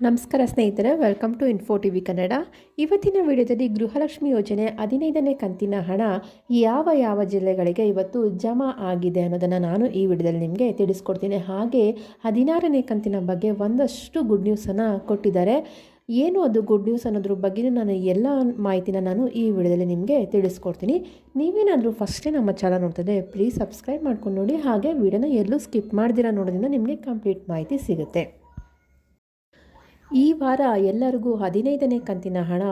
ನಮಸ್ಕಾರ ಸ್ನೇಹಿತರೆ welcome to Info T V Kannada ಇವತ್ತಿನ ವಿಡಿಯೋದಲ್ಲಿ ಗೃಹಲಕ್ಷ್ಮಿ ಯೋಜನೆ ಹದಿನೈದನೇ ಕಂತಿನ ಹಣ ಯಾವ ಯಾವ ಜಿಲ್ಲೆಗಳಿಗೆ ಇವತ್ತು ಜಮಾ ಆಗಿದೆ ಅನ್ನೋದನ್ನು ನಾನು ಈ ವಿಡಿಯೋದಲ್ಲಿ ನಿಮಗೆ ತಿಳಿಸ್ಕೊಡ್ತೀನಿ. ಹಾಗೆ ಹದಿನಾರನೇ ಕಂತಿನ ಬಗ್ಗೆ ಒಂದಷ್ಟು ಗುಡ್ ನ್ಯೂಸನ್ನು ಕೊಟ್ಟಿದ್ದಾರೆ. ಏನು ಅದು ಗುಡ್ ನ್ಯೂಸ್ ಅನ್ನೋದ್ರ ಬಗ್ಗೆ ನಾನು ಎಲ್ಲ ಮಾಹಿತಿನ ನಾನು ಈ ವಿಡಿಯೋದಲ್ಲಿ ನಿಮಗೆ ತಿಳಿಸ್ಕೊಡ್ತೀನಿ. ನೀವೇನಾದರೂ ಫಸ್ಟೇ ನಮ್ಮ ಚಾನಲ್ ನೋಡ್ತದೆ ಪ್ಲೀಸ್ ಸಬ್ಸ್ಕ್ರೈಬ್ ಮಾಡ್ಕೊಂಡು ನೋಡಿ. ಹಾಗೆ ವಿಡಿಯೋನ ಎಲ್ಲೂ ಸ್ಕಿಪ್ ಮಾಡ್ದಿರ ನೋಡೋದ್ರಿಂದ ನಿಮಗೆ ಕಂಪ್ಲೀಟ್ ಮಾಹಿತಿ ಸಿಗುತ್ತೆ. ಈ ವಾರ ಎಲ್ಲರಿಗೂ ಹದಿನೈದನೇ ಕಂತಿನ ಹಣ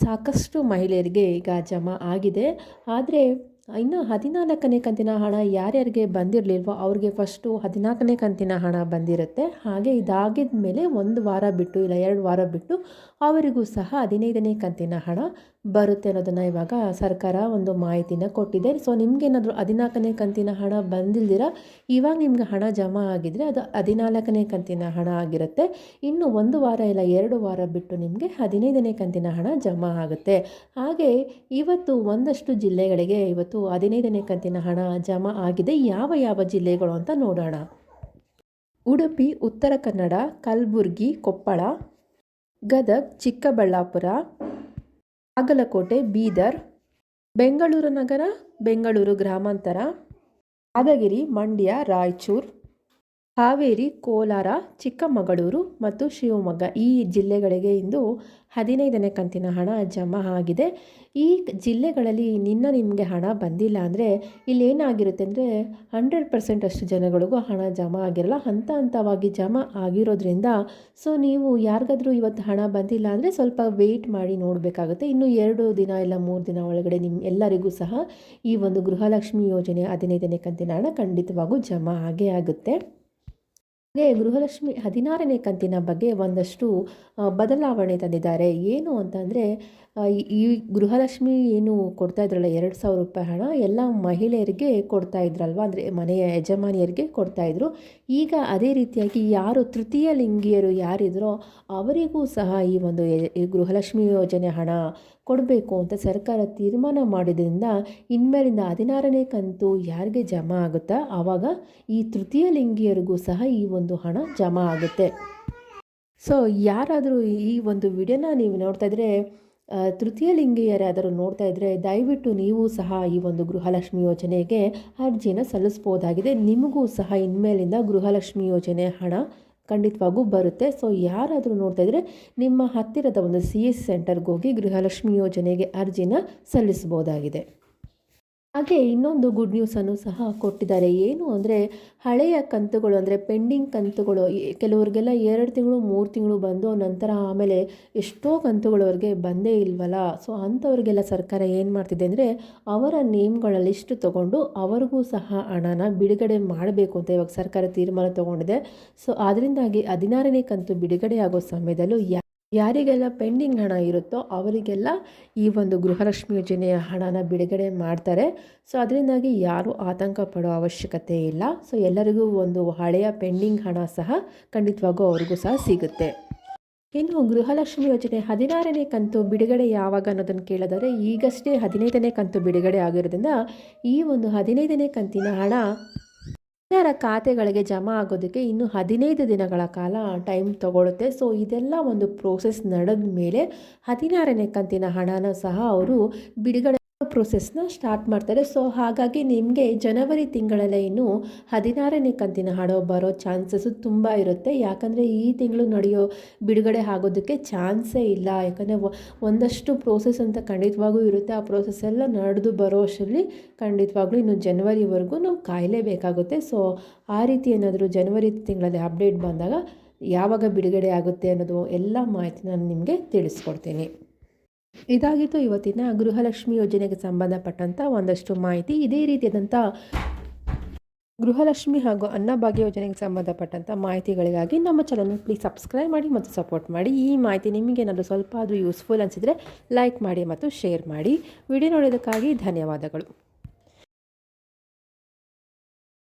ಸಾಕಷ್ಟು ಮಹಿಳೆಯರಿಗೆ ಈಗ ಜಮಾ ಆಗಿದೆ. ಆದರೆ ಇನ್ನು ಹದಿನಾಲ್ಕನೇ ಕಂತಿನ ಹಣ ಯಾರ್ಯಾರಿಗೆ ಬಂದಿರಲಿಲ್ವೋ ಅವ್ರಿಗೆ ಫಸ್ಟು ಹದಿನಾಲ್ಕನೇ ಕಂತಿನ ಹಣ ಬಂದಿರುತ್ತೆ. ಹಾಗೆ ಇದಾಗಿದ ಮೇಲೆ ಒಂದು ವಾರ ಬಿಟ್ಟು ಇಲ್ಲ ಎರಡು ವಾರ ಬಿಟ್ಟು ಅವರಿಗೂ ಸಹ ಹದಿನೈದನೇ ಕಂತಿನ ಹಣ ಬರುತ್ತೆ ಅನ್ನೋದನ್ನು ಇವಾಗ ಸರ್ಕಾರ ಒಂದು ಮಾಹಿತಿನ ಕೊಟ್ಟಿದೆ. ಸೊ ನಿಮಗೇನಾದರೂ ಹದಿನಾಲ್ಕನೇ ಕಂತಿನ ಹಣ ಬಂದಿಲ್ದಿರ? ಇವಾಗ ನಿಮ್ಗೆ ಹಣ ಜಮಾ ಆಗಿದ್ರೆ ಅದು ಹದಿನಾಲ್ಕನೇ ಕಂತಿನ ಹಣ ಆಗಿರುತ್ತೆ. ಇನ್ನು ಒಂದು ವಾರ ಇಲ್ಲ ಎರಡು ವಾರ ಬಿಟ್ಟು ನಿಮಗೆ ಹದಿನೈದನೇ ಕಂತಿನ ಹಣ ಜಮಾ ಆಗುತ್ತೆ. ಹಾಗೆ ಇವತ್ತು ಒಂದಷ್ಟು ಜಿಲ್ಲೆಗಳಿಗೆ ಇವತ್ತು ಹದಿನೈದನೇ ಕಂತಿನ ಹಣ ಜಮಾ ಆಗಿದೆ. ಯಾವ ಯಾವ ಜಿಲ್ಲೆಗಳು ಅಂತ ನೋಡೋಣ. ಉಡುಪಿ, ಉತ್ತರ ಕನ್ನಡ, ಕಲಬುರ್ಗಿ, ಕೊಪ್ಪಳ, ಗದಗ್, ಚಿಕ್ಕಬಳ್ಳಾಪುರ, ಬಾಗಲಕೋಟೆ, ಬೀದರ್, ಬೆಂಗಳೂರು ನಗರ, ಬೆಂಗಳೂರು ಗ್ರಾಮಾಂತರ, ಯಾದಗಿರಿ, ಮಂಡ್ಯ, ರಾಯಚೂರು. ಹಾವೇರಿ, ಕೋಲಾರ, ಚಿಕ್ಕಮಗಳೂರು ಮತ್ತು ಶಿವಮೊಗ್ಗ ಈ ಜಿಲ್ಲೆಗಳಿಗೆ ಇಂದು ಹದಿನೈದನೇ ಕಂತಿನ ಹಣ ಜಮಾ ಆಗಿದೆ. ಈ ಜಿಲ್ಲೆಗಳಲ್ಲಿ ನಿನ್ನ ನಿಮಗೆ ಹಣ ಬಂದಿಲ್ಲ ಅಂದರೆ ಇಲ್ಲೇನಾಗಿರುತ್ತೆ ಅಂದರೆ ಹಂಡ್ರೆಡ್ ಪರ್ಸೆಂಟ್ ಅಷ್ಟು ಜನಗಳಿಗೂ ಹಣ ಜಮಾ ಆಗಿರಲ್ಲ. ಹಂತ ಹಂತವಾಗಿ ಜಮಾ ಆಗಿರೋದ್ರಿಂದ ಸೊ ನೀವು ಯಾರಿಗಾದರೂ ಇವತ್ತು ಹಣ ಬಂದಿಲ್ಲ ಅಂದರೆ ಸ್ವಲ್ಪ ವೆಯ್ಟ್ ಮಾಡಿ ನೋಡಬೇಕಾಗುತ್ತೆ. ಇನ್ನು ಎರಡು ದಿನ ಇಲ್ಲ ಮೂರು ದಿನ ಒಳಗಡೆ ನಿಮ್ಮ ಎಲ್ಲರಿಗೂ ಸಹ ಈ ಒಂದು ಗೃಹಲಕ್ಷ್ಮಿ ಯೋಜನೆ ಹದಿನೈದನೇ ಕಂತಿನ ಹಣ ಖಂಡಿತವಾಗೂ ಜಮಾ ಆಗೇ ಆಗುತ್ತೆ. ಹಾಗೆ ಗೃಹಲಕ್ಷ್ಮಿ ಹದಿನಾರನೇ ಕಂತಿನ ಬಗ್ಗೆ ಒಂದಷ್ಟು ಬದಲಾವಣೆ ತಂದಿದ್ದಾರೆ. ಏನು ಅಂತಂದರೆ ಈ ಗೃಹಲಕ್ಷ್ಮಿ ಏನು ಕೊಡ್ತಾ ಇದ್ರಲ್ಲ, ಎರಡು ಸಾವಿರ ರೂಪಾಯಿ ಹಣ ಎಲ್ಲ ಮಹಿಳೆಯರಿಗೆ ಕೊಡ್ತಾ ಇದ್ರಲ್ವ? ಅಂದರೆ ಮನೆಯ ಯಜಮಾನಿಯರಿಗೆ ಕೊಡ್ತಾಯಿದ್ರು ಈಗ ಅದೇ ರೀತಿಯಾಗಿ ಯಾರು ತೃತೀಯ ಲಿಂಗಿಯರು ಯಾರಿದ್ರೋ ಅವರಿಗೂ ಸಹ ಈ ಒಂದು ಗೃಹಲಕ್ಷ್ಮಿ ಯೋಜನೆ ಹಣ ಕೊಡಬೇಕು ಅಂತ ಸರ್ಕಾರ ತೀರ್ಮಾನ ಮಾಡಿದ್ರಿಂದ ಇನ್ಮೇಲಿಂದ ಹದಿನಾರನೇ ಕಂತು ಯಾರಿಗೆ ಜಮಾ ಆಗುತ್ತಾ? ಆವಾಗ ಈ ತೃತೀಯ ಲಿಂಗಿಯರಿಗೂ ಸಹ ಈ ಒಂದು ಹಣ ಜಮಾ ಆಗುತ್ತೆ. ಸೊ ಯಾರಾದರೂ ಈ ಒಂದು ವಿಡಿಯೋನ ನೀವು ನೋಡ್ತಾ ಇದ್ರೆ ತೃತೀಯ ಲಿಂಗಿಯರಾದರೂ ನೋಡ್ತಾ ಇದ್ದರೆ ದಯವಿಟ್ಟು ನೀವು ಸಹ ಈ ಒಂದು ಗೃಹಲಕ್ಷ್ಮಿ ಯೋಜನೆಗೆ ಅರ್ಜಿನ ಸಲ್ಲಿಸ್ಬೋದಾಗಿದೆ. ನಿಮಗೂ ಸಹ ಇನ್ಮೇಲಿಂದ ಗೃಹಲಕ್ಷ್ಮಿ ಯೋಜನೆ ಹಣ ಖಂಡಿತವಾಗೂ ಬರುತ್ತೆ. ಸೊ ಯಾರಾದರೂ ನೋಡ್ತಾ ಇದ್ದರೆ ನಿಮ್ಮ ಹತ್ತಿರದ ಒಂದು ಸಿ ಎಸ್ ಸೆಂಟರ್ಗೆ ಹೋಗಿ ಗೃಹಲಕ್ಷ್ಮಿ ಯೋಜನೆಗೆ ಅರ್ಜಿನ ಸಲ್ಲಿಸ್ಬೋದಾಗಿದೆ ಹಾಗೆ ಇನ್ನೊಂದು ಗುಡ್ ನ್ಯೂಸನ್ನು ಸಹ ಕೊಟ್ಟಿದ್ದಾರೆ. ಏನು ಅಂದರೆ ಹಳೆಯ ಕಂತುಗಳು ಅಂದರೆ ಪೆಂಡಿಂಗ್ ಕಂತುಗಳು ಕೆಲವರಿಗೆಲ್ಲ ಎರಡು ತಿಂಗಳು, ಮೂರು ತಿಂಗಳು ಬಂದು ನಂತರ ಆಮೇಲೆ ಎಷ್ಟೋ ಕಂತುಗಳು ಅವ್ರಿಗೆ ಬಂದೇ ಇಲ್ವಲ್ಲ. ಸೊ ಅಂಥವ್ರಿಗೆಲ್ಲ ಸರ್ಕಾರ ಏನು ಮಾಡ್ತಿದೆ ಅಂದರೆ ಅವರ ನೇಮ್ಗಳ ಲಿಸ್ಟ್ ತೊಗೊಂಡು ಅವರಿಗೂ ಸಹ ಹಣನ ಬಿಡುಗಡೆ ಮಾಡಬೇಕು ಅಂತ ಇವಾಗ ಸರ್ಕಾರ ತೀರ್ಮಾನ ತೊಗೊಂಡಿದೆ. ಸೊ ಅದರಿಂದಾಗಿ ಹದಿನಾರನೇ ಕಂತು ಬಿಡುಗಡೆ ಆಗೋ ಸಮಯದಲ್ಲೂ ಯಾರಿಗೆಲ್ಲ ಪೆಂಡಿಂಗ್ ಹಣ ಇರುತ್ತೋ ಅವರಿಗೆಲ್ಲ ಈ ಒಂದು ಗೃಹಲಕ್ಷ್ಮಿ ಯೋಜನೆಯ ಹಣನ ಬಿಡುಗಡೆ ಮಾಡ್ತಾರೆ. ಸೊ ಅದರಿಂದಾಗಿ ಯಾರೂ ಆತಂಕ ಪಡೋ ಅವಶ್ಯಕತೆ ಇಲ್ಲ. ಸೊ ಎಲ್ಲರಿಗೂ ಒಂದು ಹಳೆಯ ಪೆಂಡಿಂಗ್ ಹಣ ಸಹ ಖಂಡಿತವಾಗೂ ಅವ್ರಿಗೂ ಸಹ ಸಿಗುತ್ತೆ. ಇನ್ನು ಗೃಹಲಕ್ಷ್ಮಿ ಯೋಜನೆ ಹದಿನಾರನೇ ಕಂತು ಬಿಡುಗಡೆ ಯಾವಾಗ ಅನ್ನೋದನ್ನು ಕೇಳಿದರೆ ಈಗಷ್ಟೇ ಹದಿನೈದನೇ ಕಂತು ಬಿಡುಗಡೆ ಆಗಿರೋದ್ರಿಂದ ಈ ಒಂದು ಹದಿನೈದನೇ ಕಂತಿನ ಹಣ ಜನರ ಖಾತೆಗಳಿಗೆ ಜಮಾ ಆಗೋದಕ್ಕೆ ಇನ್ನು ಹದಿನೈದು ದಿನಗಳ ಕಾಲ ಟೈಮ್ ತಗೊಳುತ್ತೆ. ಸೊ ಇದೆಲ್ಲ ಒಂದು ಪ್ರೋಸೆಸ್ ನಡೆದ ಮೇಲೆ ಹದಿನಾರನೇ ಕಂತಿನ ಹಣನ ಸಹ ಅವರು ಬಿಡುಗಡೆ ಪ್ರೊಸೆಸ್ನ ಸ್ಟಾರ್ಟ್ ಮಾಡ್ತಾರೆ. ಸೊ ಹಾಗಾಗಿ ನಿಮಗೆ ಜನವರಿ ತಿಂಗಳಲ್ಲೇ ಇನ್ನು ಹದಿನಾರನೇ ಕಂತಿನ ಹಣ ಬರೋ ಚಾನ್ಸಸ್ಸು ತುಂಬ ಇರುತ್ತೆ. ಯಾಕಂದರೆ ಈ ತಿಂಗಳು ನಡೆಯೋ ಬಿಡುಗಡೆ ಆಗೋದಕ್ಕೆ ಚಾನ್ಸೇ ಇಲ್ಲ. ಯಾಕಂದರೆ ಒಂದಷ್ಟು ಪ್ರೋಸೆಸ್ ಅಂತ ಖಂಡಿತವಾಗೂ ಇರುತ್ತೆ. ಆ ಪ್ರೋಸೆಸ್ ಎಲ್ಲ ನಡೆದು ಬರೋ ಅಷ್ಟರಲ್ಲಿ ಖಂಡಿತವಾಗ್ಲೂ ಇನ್ನು ಜನವರಿವರೆಗೂ ನಾವು ಕಾಯಲೇಬೇಕಾಗುತ್ತೆ ಸೊ ಆ ರೀತಿ ಏನಾದರೂ ಜನವರಿ ತಿಂಗಳಲ್ಲಿ ಅಪ್ಡೇಟ್ ಬಂದಾಗ ಯಾವಾಗ ಬಿಡುಗಡೆ ಆಗುತ್ತೆ ಅನ್ನೋದು ಎಲ್ಲ ಮಾಹಿತಿ ನಾನು ನಿಮಗೆ ತಿಳಿಸ್ಕೊಡ್ತೀನಿ. ಇದಾಗಿತ್ತು ಇವತ್ತಿನ ಗೃಹಲಕ್ಷ್ಮಿ ಯೋಜನೆಗೆ ಸಂಬಂಧಪಟ್ಟಂಥ ಒಂದಷ್ಟು ಮಾಹಿತಿ. ಇದೇ ರೀತಿಯಾದಂಥ ಗೃಹಲಕ್ಷ್ಮಿ ಹಾಗೂ ಅನ್ನಭಾಗ್ಯ ಯೋಜನೆಗೆ ಸಂಬಂಧಪಟ್ಟಂಥ ಮಾಹಿತಿಗಳಿಗಾಗಿ ನಮ್ಮ ಚಾನಲ್ನ ಪ್ಲೀಸ್ ಸಬ್ಸ್ಕ್ರೈಬ್ ಮಾಡಿ ಮತ್ತು ಸಪೋರ್ಟ್ ಮಾಡಿ. ಈ ಮಾಹಿತಿ ನಿಮಗೇನಾದರೂ ಸ್ವಲ್ಪ ಆದರೂ ಯೂಸ್ಫುಲ್ ಅನಿಸಿದರೆ ಲೈಕ್ ಮಾಡಿ ಮತ್ತು ಶೇರ್ ಮಾಡಿ. ವಿಡಿಯೋ ನೋಡೋದಕ್ಕಾಗಿ ಧನ್ಯವಾದಗಳು.